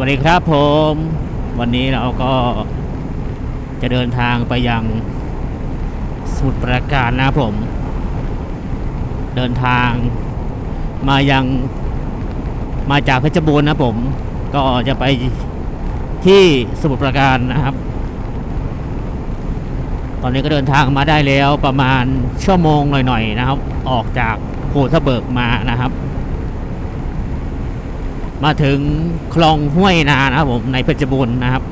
วัสดีครับผม วันนี้เราก็จะเดินทางไปยังสมุทรปราการนะผม เดินทางมายังมาจากเพชรบูรณ์นะผม ก็จะไปที่สมุทรปราการนะครับ ตอนนี้ก็เดินทางมาได้แล้วประมาณชั่วโมงหน่อยๆนะครับ ออกจากโพธเบิกมานะครับ มาถึงคลองห้วยนานะครับผมในเพชรบูรณ์นะครับ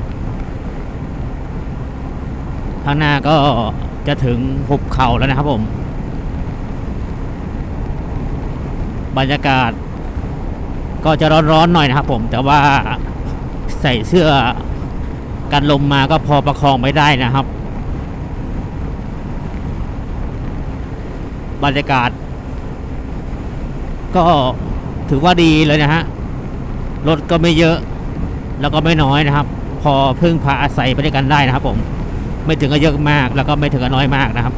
ข้างหน้าก็จะถึงหุบเขาแล้วนะครับผม บรรยากาศก็จะร้อนๆหน่อยนะครับผม แต่ว่าใส่เสื้อกันลมมาก็พอประคองไม่ได้นะครับ บรรยากาศ ก็ถือว่าดีเลยนะฮะ รถก็ไม่เยอะแล้วก็ไม่น้อยนะครับ พอพึ่งพาอาศัยไปด้วยกันได้นะครับ ผม ไม่ถึงกับเยอะมากแล้วก็ไม่ถึงกับน้อยมากนะครับ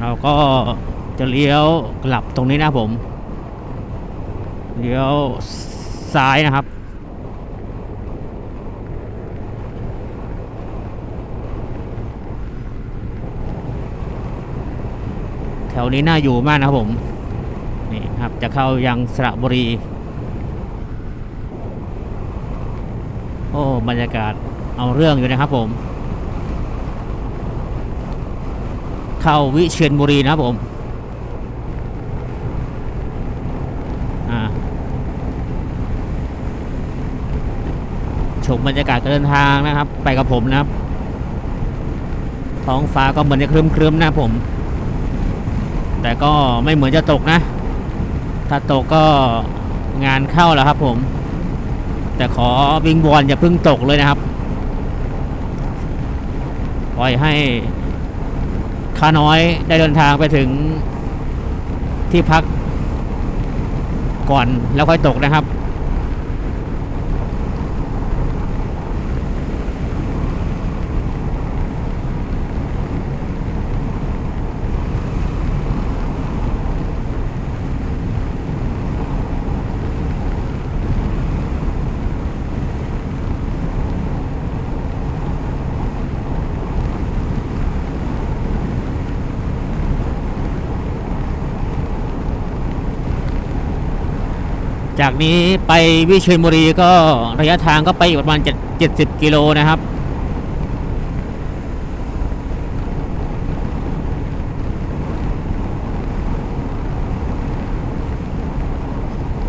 เราก็จะเลี้ยวกลับตรงนี้นะผม เลี้ยวซ้ายนะครับ ถวนี้น่าอยู่มากนะครับผมนี่ครับจะเข้ายังสระบุรี โอ้บรรยากาศเอาเรื่องอยู่นะครับผม เข้าวิเชียรบุรีนะครับผมอ่าชมบรรยากาศการเดินทางนะครับ ไปกับผมนะครับ ท้องฟ้าก็เหมือนจะครึ้มๆนะครับผม แต่ก็ไม่เหมือนจะตกนะ ถ้าตกก็งานเข้าแล้วครับผม แต่ขอวิงบอลอย่าเพิ่งตกเลยนะครับ ปล่อยให้ข้าน้อยได้เดินทางไปถึงที่พักก่อนแล้วค่อยตกนะครับ จากนี้ไปวิเชียรบุรีก็ระยะทางก็ไปอีกประมาณ7 70กิโลนะครับ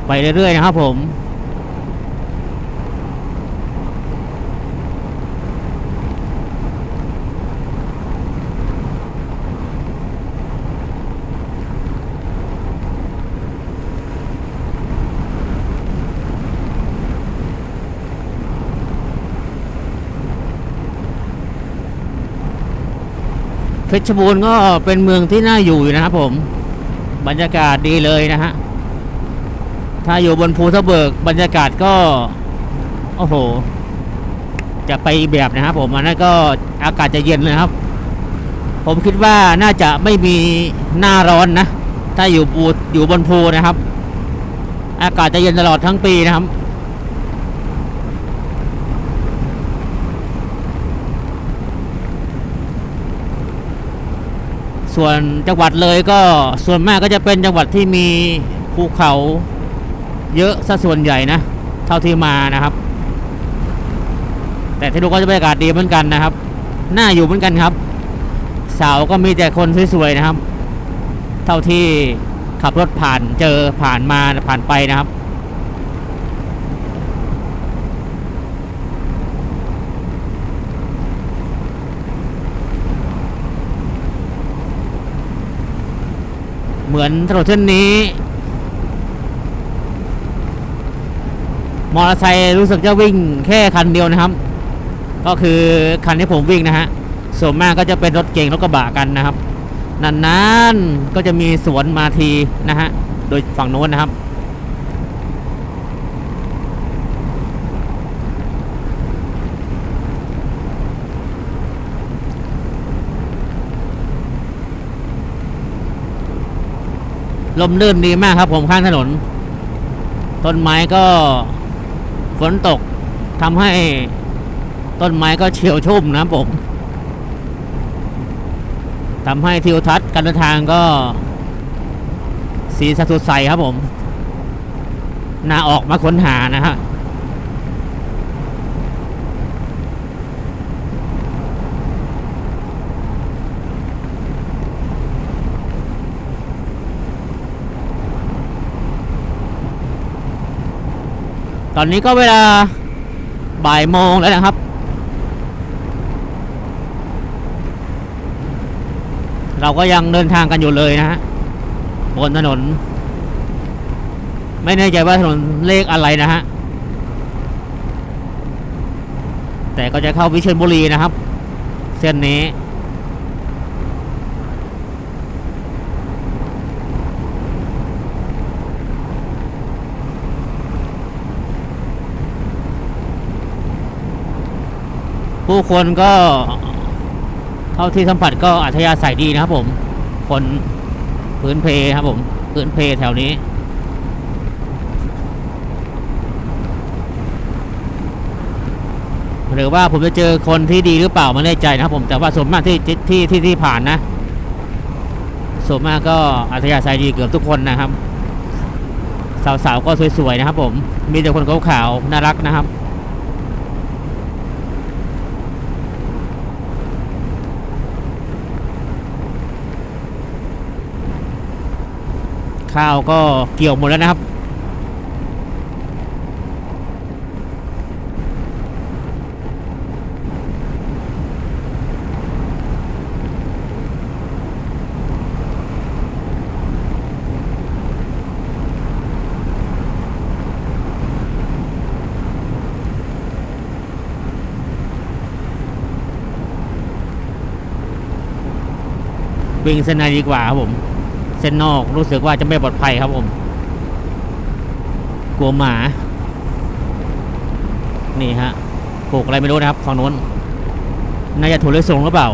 ไปเรื่อยๆนะครับผม เพชรบูรณ์ก็เป็นเมืองที่น่าอยู่อยู่นะครับผม บรรยากาศดีเลยนะฮะ ถ้าอยู่บนภูทะเบิก บรรยากาศก็ โอ้โห จะไปแบบนะครับผมอันนั้นก็อากาศจะเย็นนะครับ ผมคิดว่าน่าจะไม่มีหน้าร้อนนะ ถ้าอยู่บูอยู่บนภูนะครับ อากาศจะเย็นตลอดทั้งปีนะครับ ส่วนจังหวัดเลยก็ส่วนมากก็จะเป็นจังหวัดที่มีภูเขาเยอะซะส่วนใหญ่นะ เท่าที่มานะครับ แต่ที่ดูก็จะบรรยากาศดีเหมือนกันนะครับ น่าอยู่เหมือนกันครับ สาวก็มีแต่คนสวยๆนะครับ เท่าที่ขับรถผ่านเจอผ่านมาผ่านไปนะครับ เหมือนถนนเส้นนี้ มอเตอร์ไซค์รู้สึกจะวิ่งแค่คันเดียวนะครับ ก็คือคันที่ผมวิ่งนะฮะ ส่วนมากก็จะเป็นรถเก่งรถกระบะกันนะครับนานๆก็จะมีสวนมาทีนะฮะ โดยฝั่งโน้นนะครับ ลมลื่นดีมากครับผมข้างถนน ต้นไม้ก็ฝนตกทำให้ต้นไม้ก็เฉียวชุ่มนะครับผมทำให้ทิวทัศน์การเดินทางก็ สีสันสดใสครับผมน่าออกมาค้นหานะฮะ ตอนนี้ก็เวลาบ่ายโมงแล้วนะครับ เราก็ยังเดินทางกันอยู่เลยนะฮะบนถนน ไม่แน่ใจว่าถนนเลขอะไรนะฮะแต่ก็จะเข้าวิเชียรบุรีนะครับ เส้นนี้ ผู้คนก็เท่าที่สัมผัสก็อัธยาศัยดีนะครับผม คนพื้นเพครับผม พื้นเพแถวนี้ หรือว่าผมจะเจอคนที่ดีหรือเปล่าไม่แน่ใจนะครับผมแต่ว่าส่วนมากที่ที่ที่ที่ที่ผ่านนะส่วนมากก็อัธยาศัยดีเกือบทุกคนนะครับ สาวๆก็สวยๆนะครับผม มีแต่คนขาวๆน่ารักนะครับ ข้าวก็เกี่ยวหมดแล้วนะครับ วิ่งเส้นในดีกว่าครับผม เส้นนอกรู้สึกว่าจะไม่ปลอดภัยครับผม กลัวหมา นี่ฮะปลูกอะไรไม่รู้นะครับฝั่งนู้นน่าจะถูกเลยส่งหรือเปล่า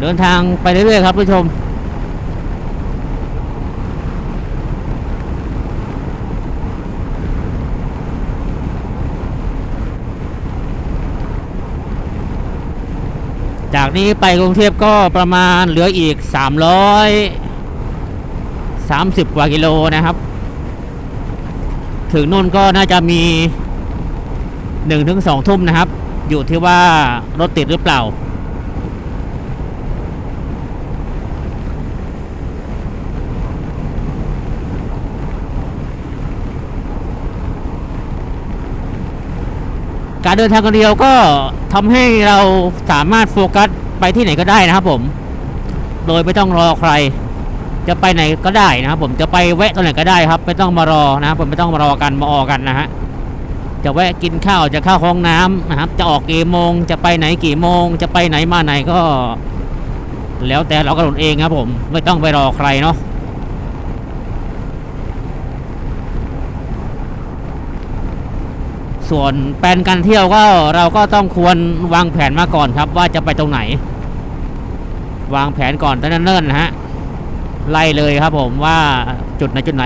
เดินทางไปเรื่อยๆครับผู้ชม จากนี้ไปกรุงเทพก็ประมาณเหลืออีก 330 กว่ากิโลนะครับ ถึงนู่นก็น่าจะมี 1-2 ทุ่มนะครับ อยู่ที่ว่ารถติดหรือเปล่า การเดินทางคนเดียวก็ทำให้เราสามารถโฟกัสไปที่ไหนก็ได้นะครับผม โดยไม่ต้องรอใคร จะไปไหนก็ได้นะครับผมจะไปแวะตรงไหนก็ได้ครับ ไม่ต้องมารอนะครับผมไม่ต้องมารอกันมาออกันนะฮะจะแวะกินข้าวจะเข้าห้องน้ำนะครับ จะออกกี่โมง จะไปไหนกี่โมง จะไปไหนมาไหนก็ แล้วแต่เรากำหนดเองครับผม ไม่ต้องไปรอใครเนาะ ส่วนแผนการเที่ยวก็เราก็ต้องควรวางแผนมาก่อนครับ ว่าจะไปตรงไหน วางแผนก่อนตั้งแต่เนิ่นๆนะฮะไล่เลยครับผมว่าจุดไหนจุดไหน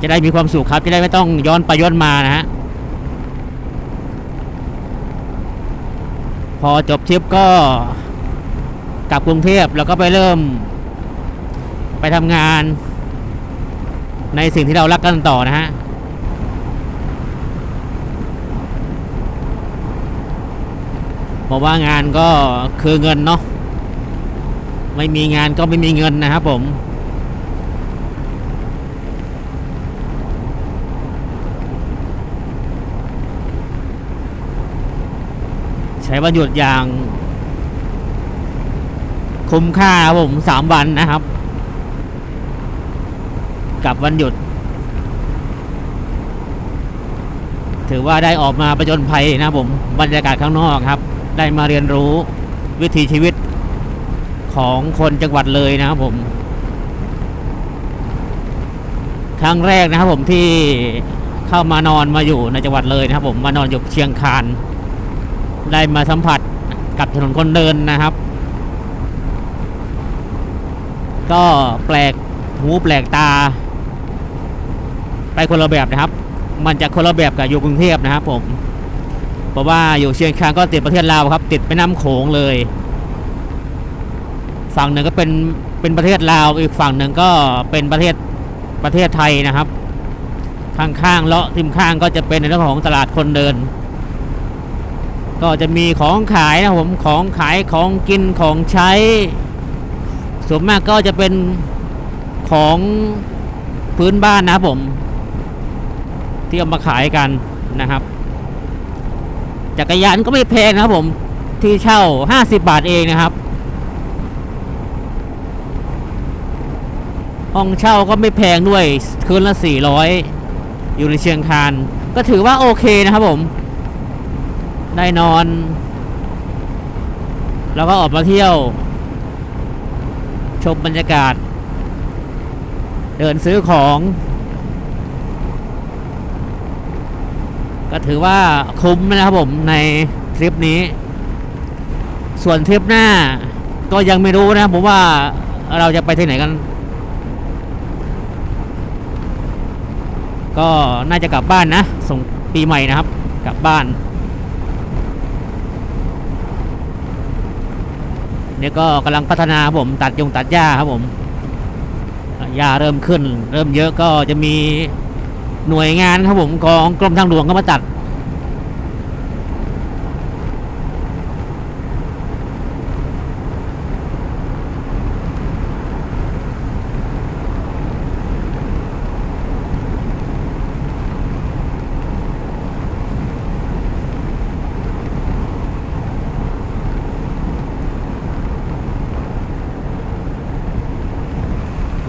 จะได้มีความสุขครับจะได้ไม่ต้องย้อนไปย้อนมานะฮะพอจบทริปก็กลับกรุงเทพแล้วก็ไปเริ่มไปทำงาน ในสิ่งที่เรารักกันต่อนะฮะเพราะว่างานก็คือเงินเนาะไม่มีงานก็ไม่มีเงินนะครับผมใช้วันหยุดอย่าง คุ้มค่าครับผมสามวันนะครับ กับวันหยุด ถือว่าได้ออกมาประจนภัยนะผมบรรยากาศข้างนอกครับ ได้มาเรียนรู้วิถีชีวิตของคนจังหวัดเลยนะครับผม ครั้งแรกนะครับผมที่เข้ามานอนมาอยู่ในจังหวัดเลยนะครับผมมานอนอยู่เชียงคานได้มาสัมผัสกับถนนคนเดินนะครับ ก็แปลกหูแปลกตา ไปคนละแบบนะครับ มันจะคนละแบบกับอยู่กรุงเทพนะครับผม เพราะว่าอยู่เชียงคานก็ติดประเทศลาวครับ ติดแม่น้ำโขงเลย ฝั่งหนึ่งก็เป็นเป็นประเทศลาว อีกฝั่งหนึ่งก็เป็นประเทศประเทศไทยนะครับ ข้างๆเลาะริมข้างก็จะเป็นในเรื่องของตลาดคนเดิน ก็จะมีของขายนะผมของขายของกินของใช้ส่วนมากก็จะเป็นของพื้นบ้านนะครับผม ที่เอามาขายกันนะครับ จักรยานก็ไม่แพงนะครับผมที่เช่า 50 บาทเองนะครับ ห้องเช่าก็ไม่แพงด้วยคืนละ 400 อยู่ในเชียงคาน ก็ถือว่าโอเคนะครับผม ได้นอน แล้วก็ออกมาเที่ยว ชมบรรยากาศ เดินซื้อของ ก็ถือว่าคุ้มนะครับผมในทริปนี้ ส่วนทริปหน้า ก็ยังไม่รู้นะผมว่าเราจะไปที่ไหนกัน ก็น่าจะกลับบ้านนะส่งปีใหม่นะครับ กลับบ้าน เนี่ยก็กำลังพัฒนาผมตัดยงตัดหญ้าครับผมหญ้าเริ่มขึ้น เริ่มเยอะก็จะมี หน่วยงานครับผมของกรมทางหลวงก็มาตัด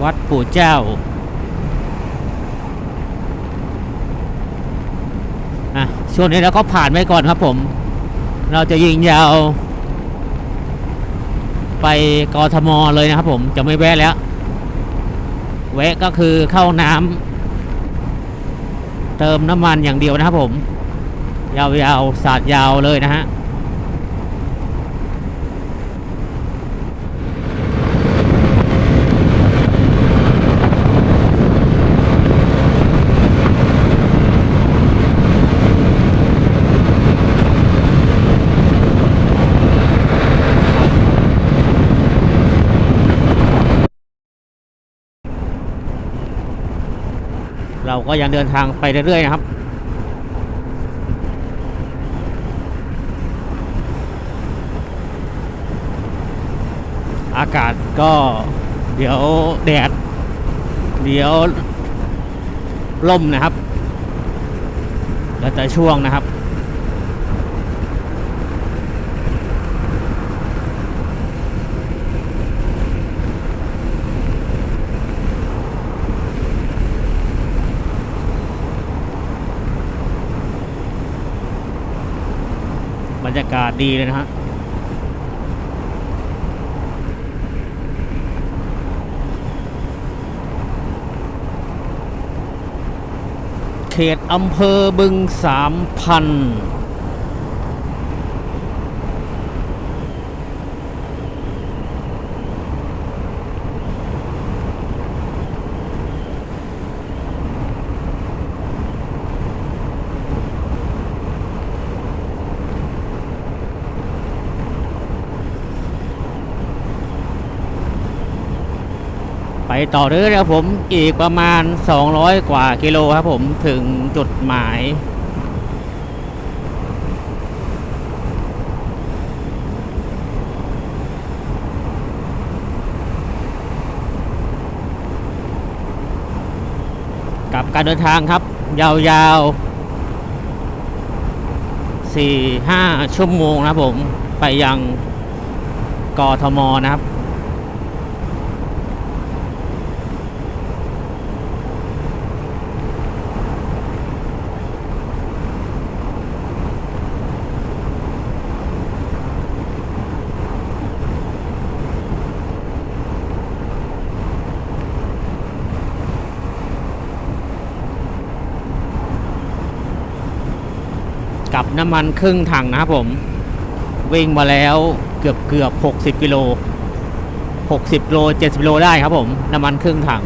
วัดปู่เจ้า อะ ช่วงนี้เราก็ผ่านไปก่อนครับผม เราจะยิงยาว ไปกทมเลยนะครับผมจะไม่แวะแล้ว แวะก็คือเข้าน้ำเติมน้ำมันอย่างเดียวนะครับผม ยาวๆสาดยาวเลยนะฮะ ก็ยังเดินทางไปเรื่อยๆนะครับ อากาศก็เดี๋ยวแดด เดี๋ยวลมนะครับ แล้วแต่ช่วงนะครับ บรรยากาศดีเลยนะฮะเขตอำเภอบึงสามพัน ต่อเรื่อยๆครับผมอีกประมาณ 200 กว่ากิโลครับผมถึงจุดหมาย กับการเดินทางครับ ยาวๆ4-5 ชั่วโมงนะครับผมไปยังกทมนะครับ กับน้ำมันครึ่งถังนะครับผม วิ่งมาแล้วเกือบเกือบหกสิบกิโลหกสิบโลเจ็ดสิบโลได้ครับผม น้ำมันครึ่งถัง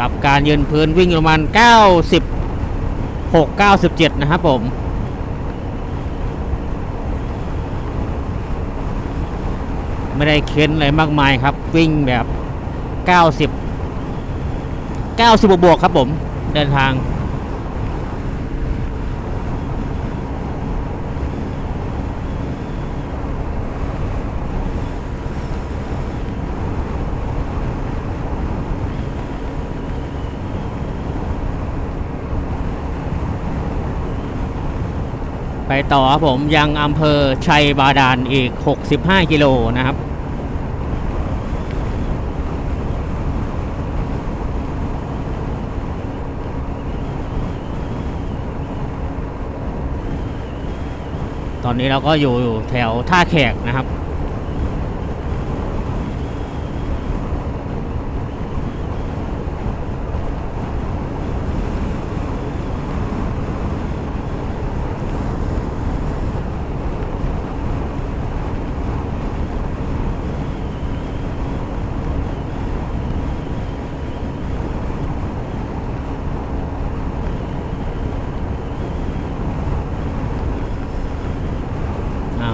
กับการยืนพื้นวิ่งประมาณ 96 97 นะครับผม ไม่ได้เค้นอะไรมากมายครับ วิ่งแบบ 90 90 บวกครับผม เดินทาง ไปต่อครับผมยังอำเภอชัยบาดาลอีก 65 กิโลนะครับ ตอนนี้เราก็อยู่แถวท่าแขกนะครับ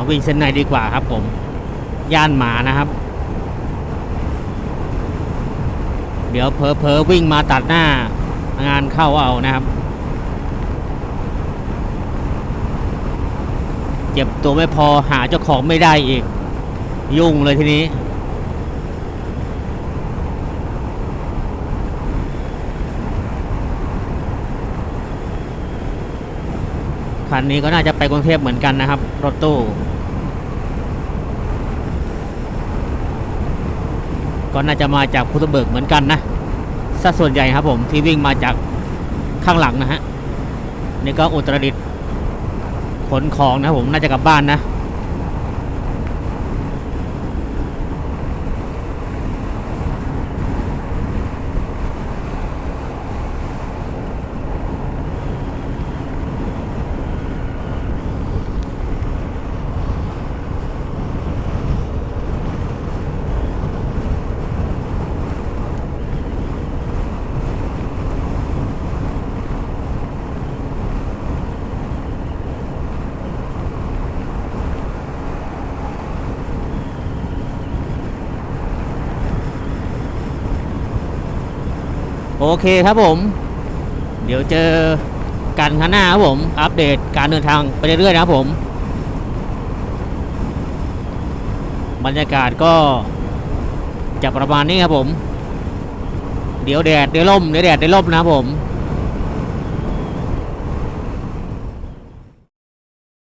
วิ่งเส้นในดีกว่าครับผม ย่านหมานะครับ เดี๋ยวเพอเพอวิ่งมาตัดหน้างานเข้าเอานะครับ เจ็บตัวไม่พอหาเจ้าของไม่ได้อีก ยุ่งเลยทีนี้คันนี้ก็น่าจะไปกรุงเทพเหมือนกันนะครับ รถตู้ ก็น่าจะมาจากพุทธเบิกเหมือนกันนะสัดส่วนใหญ่ครับผมที่วิ่งมาจากข้างหลังนะฮะนี่ก็อุตรดิตขนของนะผมน่าจะกลับบ้านนะ เคครับผม เดี๋ยวเจอกันข้างหน้าครับผม อัปเดตการเดินทางไปเรื่อยๆนะครับผม บรรยากาศก็จะประมาณนี้ครับผม เดี๋ยวแดดเดี๋ยวลมเดี๋ยวแดดเดี๋ยวลมนะครับผม